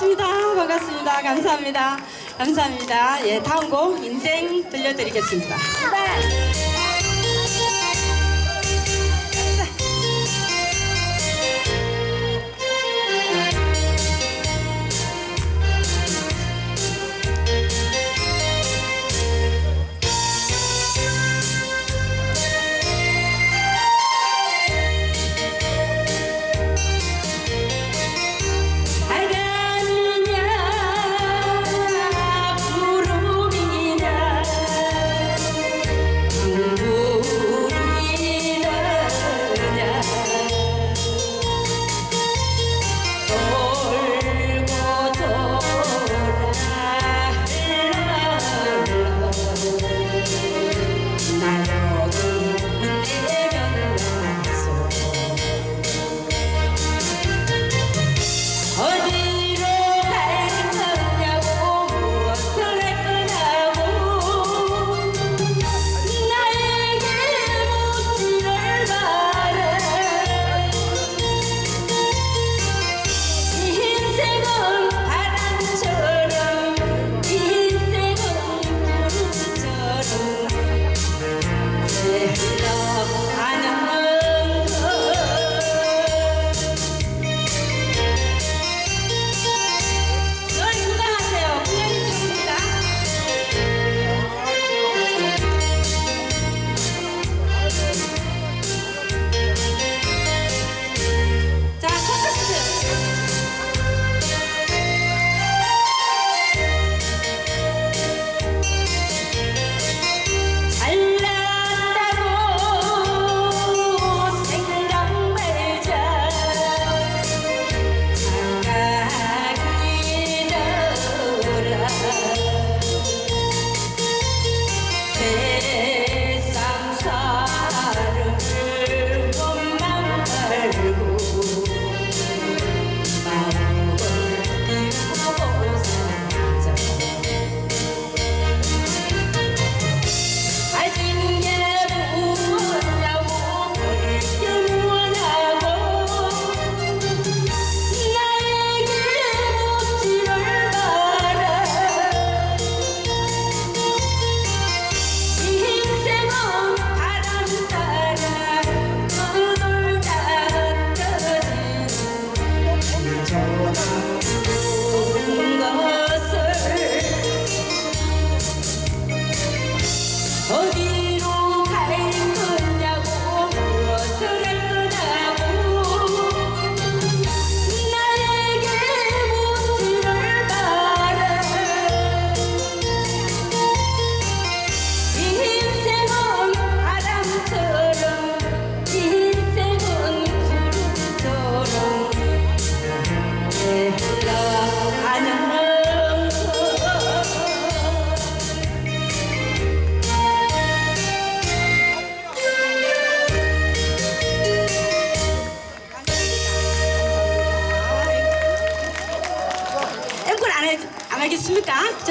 반갑습니다. 반갑습니다. 감사합니다. 감사합니다. 예, 다음 곡 인생 들려드리겠습니다. 네.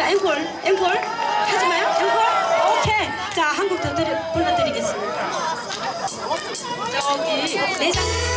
앵콜, 앵콜. 하지 마요, 앵콜. 오케이. 자, 한국 더 불러드리겠습니다. 저기, 내장. 네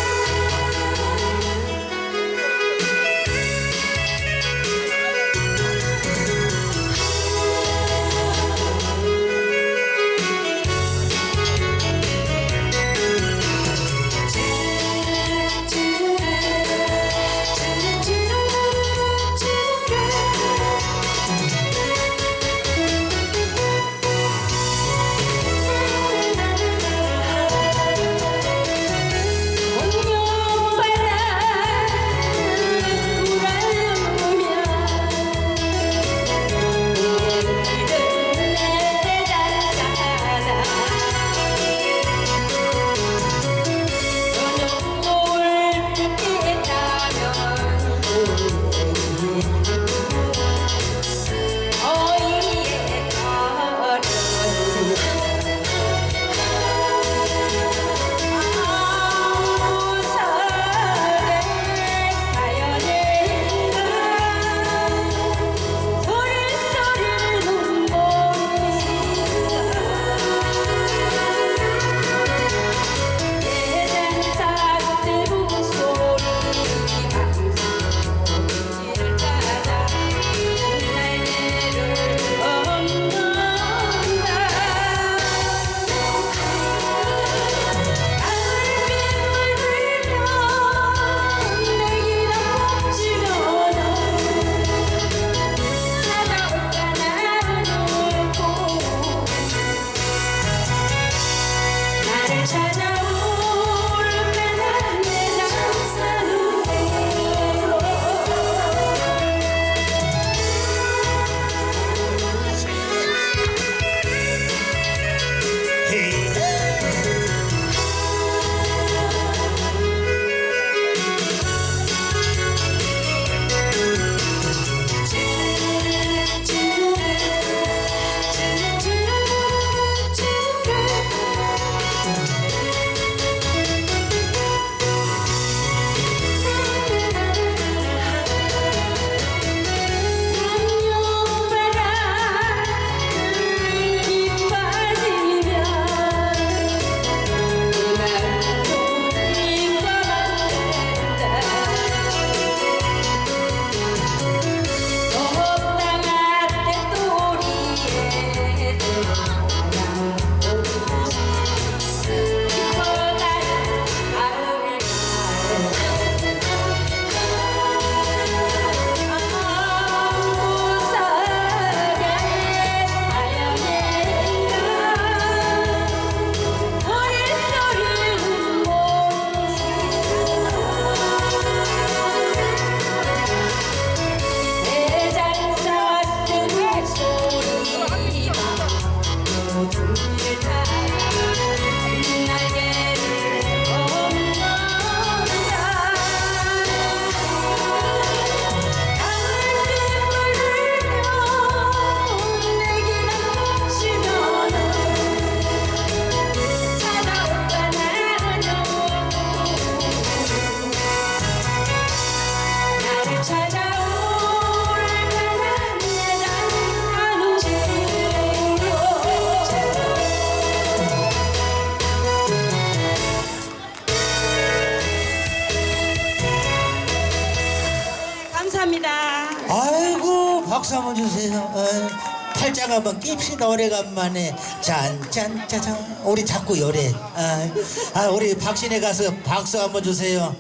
낍시다 오래간만에 짠짠 짜잔 우리 자꾸 요래. 아, 아, 우리 박신혜 가수 박수 한번 주세요.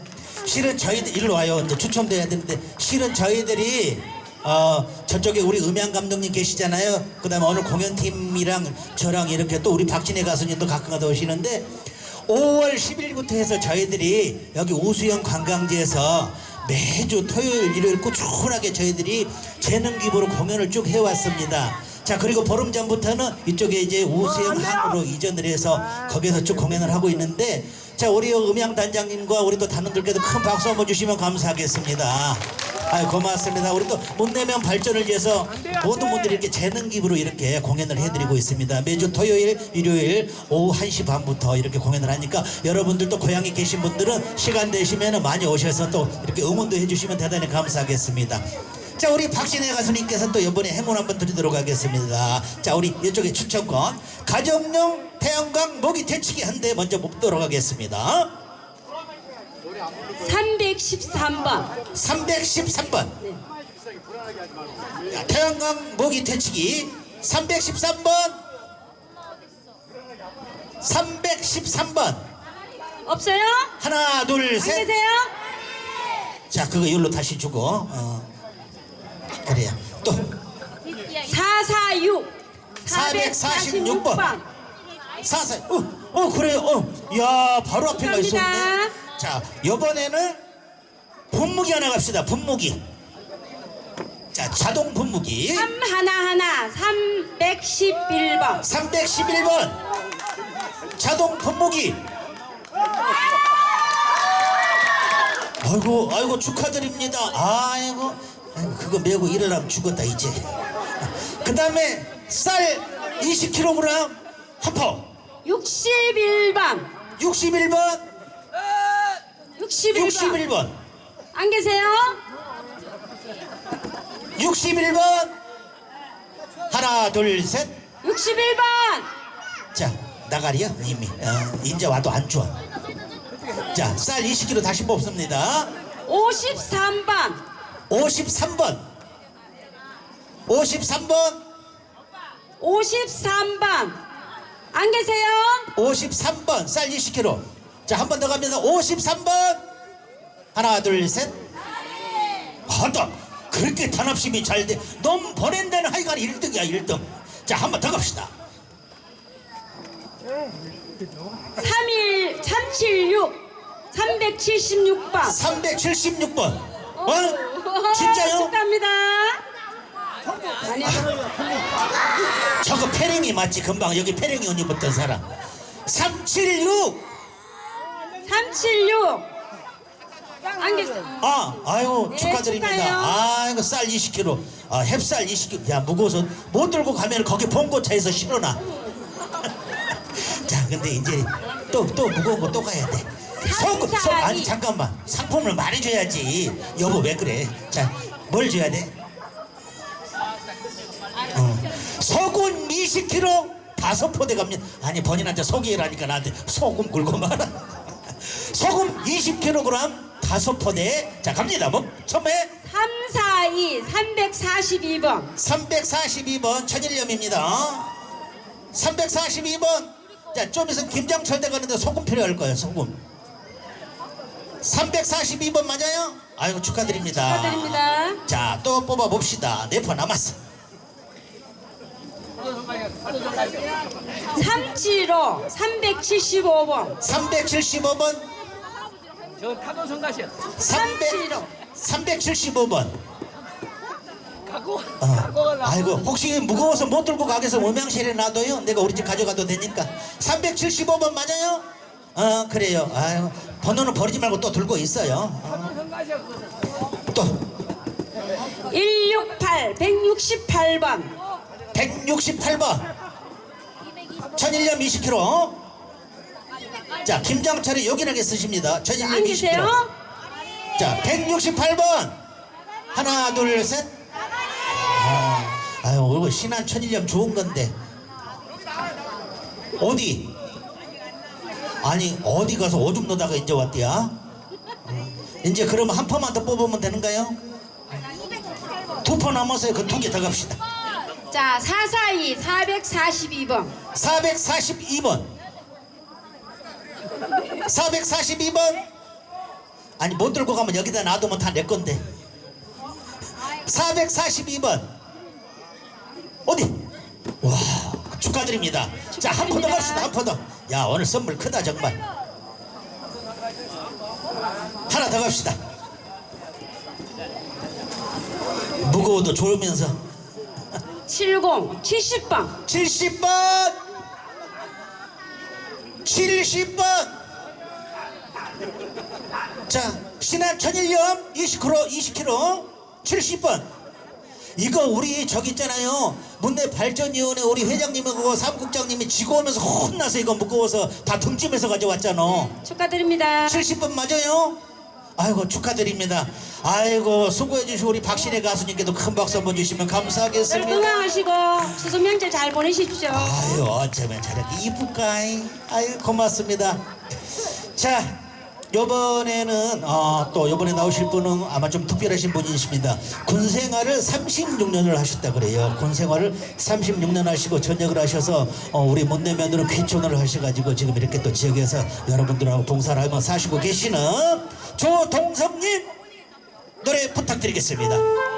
실은 저희들 일로 와요. 이제 추첨돼야 되는데 실은 저희들이 어 저쪽에 우리 음향 감독님 계시잖아요. 그 다음에 오늘 공연팀이랑 저랑 이렇게 또 우리 박진혜 가수님도 가끔가다 오시는데 5월 10일부터 해서 저희들이 여기 오수영 관광지에서 매주 토요일 일요일 꾸준하게 저희들이 재능 기부로 공연을 쭉 해왔습니다. 자 그리고 보름 전부터는 이쪽에 이제 오수영 항으로 이전을 해서 거기서 쭉 공연을 하고 있는데 자 우리 음향 단장님과 우리 또 단원들께도 큰 박수 한번 주시면 감사하겠습니다. 아 고맙습니다. 우리 또 못내면 발전을 위해서 모든 분들이 이렇게 재능 기부로 이렇게 공연을 해드리고 있습니다. 매주 토요일, 일요일 오후 1시 반부터 이렇게 공연을 하니까 여러분들도 고향에 계신 분들은 시간 되시면 많이 오셔서 또 이렇게 응원도 해주시면 대단히 감사하겠습니다. 자 우리 박신혜 가수님께서 또 이번에 행운 한번 드리도록 하겠습니다. 자 우리 이쪽에 추천권 가정용 태양광 모기 퇴치기 한 대 먼저 뽑도록 하겠습니다. 313번. 313번. 자, 태양광 모기 퇴치기 313번. 313번. 없어요? 하나, 둘, 안 셋. 계세요? 자, 그거 여기로 다시 주고. 어. 그래요. 또 446. 446 번. 446번. 사사. 어, 어 그래요. 어. 야, 바로 앞에 가 있었네. 축하합니다. 자, 이번에는 분무기 하나 갑시다. 분무기. 자, 자동 분무기. 3 하나 하나 311번. 311번 자동 분무기 아이고 아이고 축하드립니다 아이고 아이고, 그거 메고 일어나면 죽었다 이제 그 다음에 쌀 20kg 한포 61번. 61번 61번. 61번 안 계세요? 61번 하나 둘셋자 61번. 나가리야 이미 어, 이제 와도 안 좋아 자쌀 20kg 다시 뽑습니다 53번. 53번. 53번. 53번. 안 계세요? 53번. 쌀 20kg 자 한 번 더 갑니다. 53번. 하나 둘셋. 하다 그렇게 단합심이 잘 돼 넌 보낸 데는 하여간 1등이야 1등. 자 한 번 더 갑시다. 31 376 376번. 376번 어? 진짜요? 축하합니다. 아니요. 저거 패링이 맞지 금방 여기 패링이 언니 붙던 사람 376 376. 안 계세요? 아, 아유 네, 축하드립니다. 축하해요. 아이고 쌀 20kg, 아 햅쌀 20kg. 야 무거워서 못 들고 가면 거기 봉고차에서 실어놔. 자, 근데 이제 또 또 무거운 거 또 가야 돼. 소금, 소, 아니 잠깐만 상품을 많이 줘야지. 여보 왜 그래? 자, 뭘 줘야 돼? 어. 소금 20kg 다섯 포대 갑니다. 아니 본인한테 소개해라니까 나한테 소금 굴고 말아. 소금 20kg 다섯 포대. 자 갑니다. 뭐 처음에 342 342번. 342번 천일염입니다. 342번. 자, 좀 있으면 김장철 대 가는데 소금 필요할 거예요, 소금. 342번 맞아요? 아이고, 축하드립니다. 축하드립니다. 자, 또 뽑아 봅시다. 네 번 남았어. 375 375번. 375번, 저 타도 성가시 300, 375번. 갖고 어. 아이고, 혹시 무거워서 못 들고 가게서 음향실에 놔둬요? 내가 우리 집 가져가도 되니까. 375번 맞아요? 어, 그래요. 아유, 번호는 버리지 말고 또 들고 있어요. 또. 168 168번. 168번. 천일염 20kg 자 김장철이 요긴하게 쓰십니다. 천일염 안 20kg 계세요? 자 168번. 하나 둘 셋. 아, 아유 이거 신한 천일염 좋은 건데. 어디 아니 어디 가서 오줌 놓다가 이제 왔대야 어. 이제 그러면 한 포만 더 뽑으면 되는가요? 두 쿠폰 남았어요. 그 두 개 더 갑시다. 자, 442 442번. 442번. 442번. 아니 못 들고 가면 여기다 놔두면 다 내 건데. 442번. 어디? 와 축하드립니다. 자한포더 축하드립니다. 갑시다 한포 더. 야 오늘 선물 크다 정말. 하나 더 갑시다. 무거워도 좋으면서 70 70번. 70번 70번 자 신안 천일염 20kg 20kg 70번 이거 우리 저기 있잖아요 문내 발전위원회 우리 회장님하고 사무국장님이 지고 오면서 혼나서 이거 무거워서 다 등짐에서 가져왔잖아 축하드립니다. 70번 맞아요? 아이고 축하드립니다 아이고 수고해 주신 우리 박신혜 가수님께도 큰 박수 한번 주시면 늘 감사하겠습니다 건강하시고 추석 명절 잘 보내십시오. 아유 어쩌면 저렇게 이쁠까이 아유 고맙습니다 자 요번에는 어, 또 요번에 나오실 분은 아마 좀 특별하신 분이십니다. 군 생활을 36년을 하셨다 그래요. 군 생활을 36년 하시고 전역을 하셔서 어, 우리 문내면으로 귀촌을 하셔가지고 지금 이렇게 또 지역에서 여러분들하고 봉사를 하며 사시고 계시는 조동섭님 노래 부탁드리겠습니다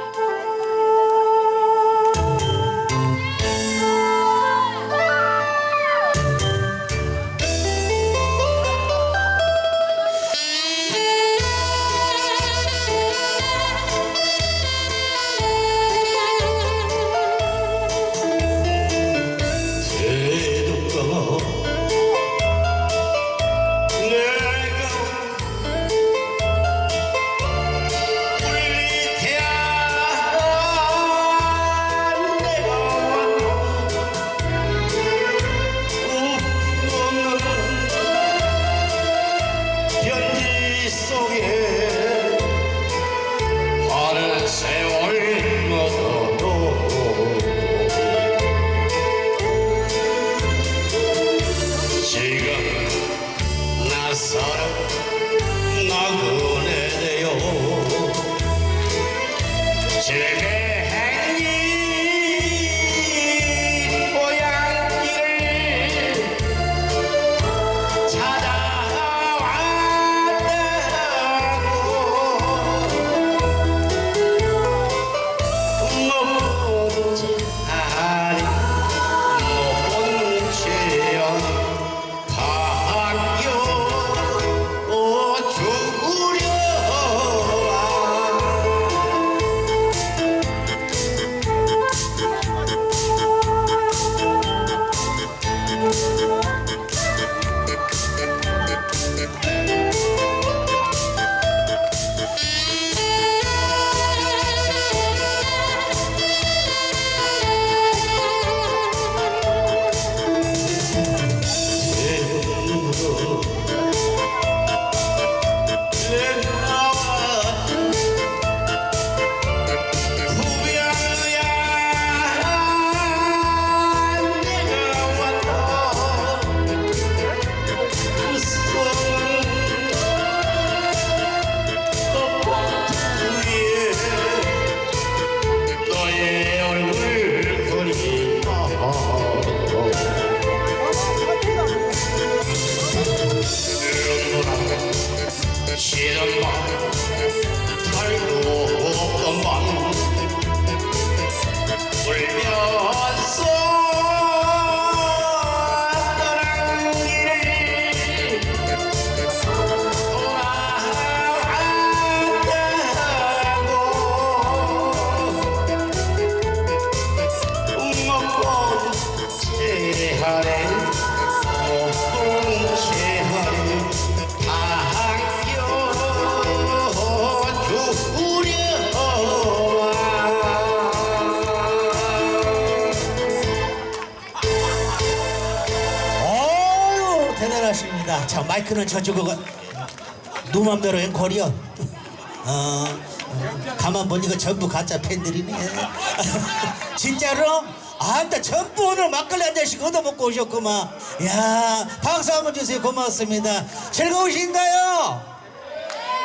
자 마이크는 저쪽으로 가. 누 맘대로 앵콜이요. 어, 가만 보니까 전부 가짜 팬들이네. 진짜로? 아따 전부 오늘 막걸리 한 잔씩 얻어먹고 오셨구만. 야 박수 한번 주세요. 고맙습니다. 즐거우신가요?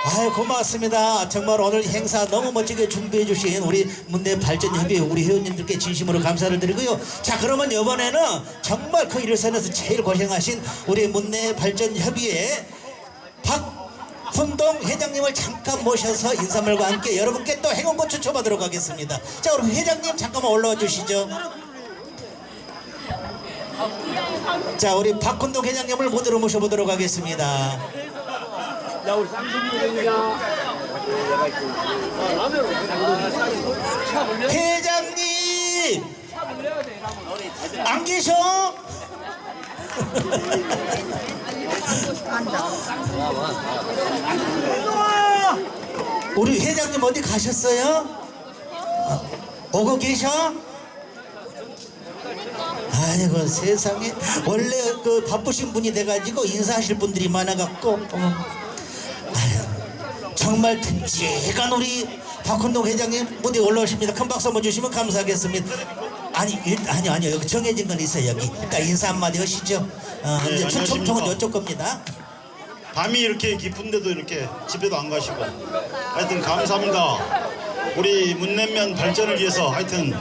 아유 고맙습니다. 정말 오늘 행사 너무 멋지게 준비해 주신 우리 문내 발전협의 우리 회원님들께 진심으로 감사를 드리고요. 자 그러면 이번에는 정말 그 일을 선에서 제일 고생하신 우리 문내 발전협의회 박훈동 회장님을 잠깐 모셔서 인사말과 함께 여러분께 또 행운권 추첨하도록 하겠습니다. 자 우리 회장님 잠깐만 올라와 주시죠. 자 우리 박훈동 회장님을 무대로 모셔보도록 하겠습니다. 야 우리 올려 회장님. 안 계셔? 우리 회장님 어디 가셨어요? 어, 오고 계셔? 아이고 세상에 원래 그 바쁘신 분이 돼가지고 인사하실 분들이 많아갖고. 아유, 정말 듬직한 우리 박훈동 회장님 무대 올라오십니다. 큰 박수 한번 주시면 감사하겠습니다. 아니 일, 아니요 아니요 여기 정해진 건 있어요 여기. 그러니까 인사 한마디 하시죠. 어, 네, 이제 안녕하십니까. 총총은 이쪽 겁니다. 밤이 이렇게 깊은데도 이렇게 집에도 안 가시고 하여튼 감사합니다. 우리 문냉면 발전을 위해서 하여튼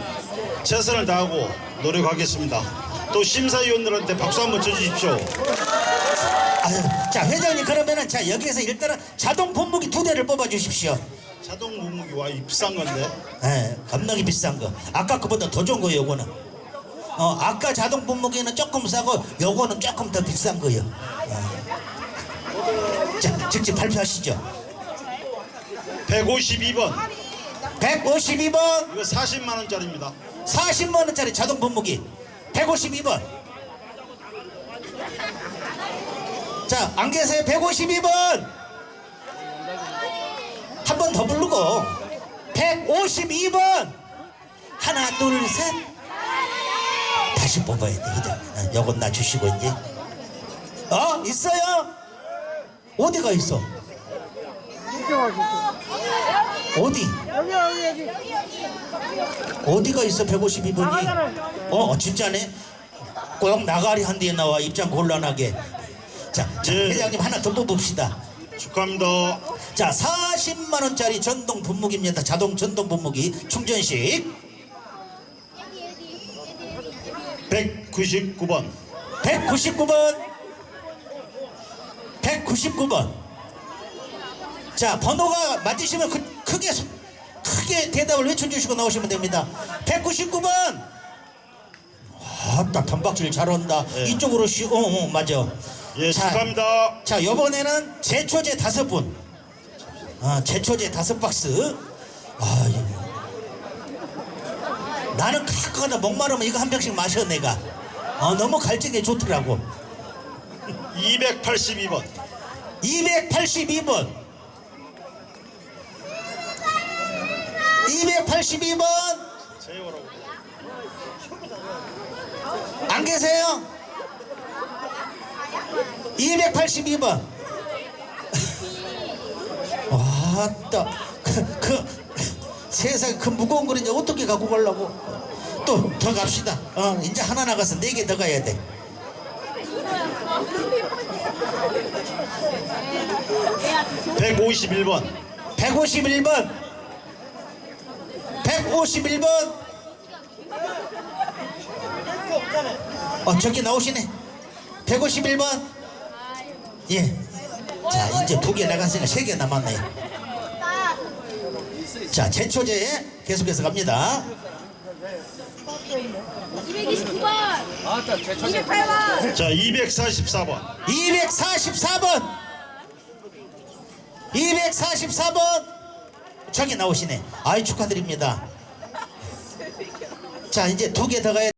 최선을 다하고 노력하겠습니다. 또 심사위원들한테 박수 한번 쳐주십시오. 아유, 자 회장님 그러면은 자 여기에서 일단은 자동 분무기 두 대를 뽑아 주십시오. 자동 무무기 와 이 비싼 건데 예, 겁나게 비싼 거. 아까 그보다 더 좋은 거예요, 요거는. 어, 아까 자동 분무기는 조금 싸고 요거는 조금 더 비싼 거예요. 어. 자, 직접 발표하시죠. 152번 152번, 이거 40만 원짜리입니다. 40만 원짜리 자동 분무기. 152번. 자, 안 계세요? 152번. 한 번 더 부르고. 152번. 하나, 둘, 셋. 다시 뽑아야 돼, 그죠? 어, 요건 놔주시고, 이제. 어? 있어요? 어디가 있어? 어디? 여기 여기 여기 어디가 있어 152번이? 어 진짜네. 꼭 나가리 한 대에 나와 입장 곤란하게. 자, 자 예. 회장님 하나 더 뽑읍시다. 축하합니다. 자 40만 원짜리 전동 분무기입니다. 자동 전동 분무기 충전식 199번 199번 199번 자 번호가 맞으시면 그, 크게 소- 크게 대답을 외쳐주시고 나오시면 됩니다 199번 아따 단박질 잘한다 예. 이쪽으로 쉬 어, 어 맞아 예 자, 축하합니다. 자 요번에는 제초제 다섯 분. 아, 제초제 다섯 박스. 아 이거 나는 가끔가다 목마르면 이거 한 병씩 마셔 내가. 어, 너무 갈증이 좋더라고. 282번. 282번. 282번. 세월하고 안 계세요? 282번. 와따 그, 그 세상에 그 무거운 걸 이제 어떻게 갖고 가려고? 또 더 갑시다. 어 이제 하나 나가서 네 개 더 가야 돼. 151번. 151번. 151번. 어 저기 나오시네. 151번 예 자 이제 두 개 나갔으니까 세 개 남았네요 자 제초제 계속해서 갑니다. 229번 아따 제초제 208번 자 244번. 244번 244번. 저기 나오시네. 아이 축하드립니다. 자 이제 두 개 더 가야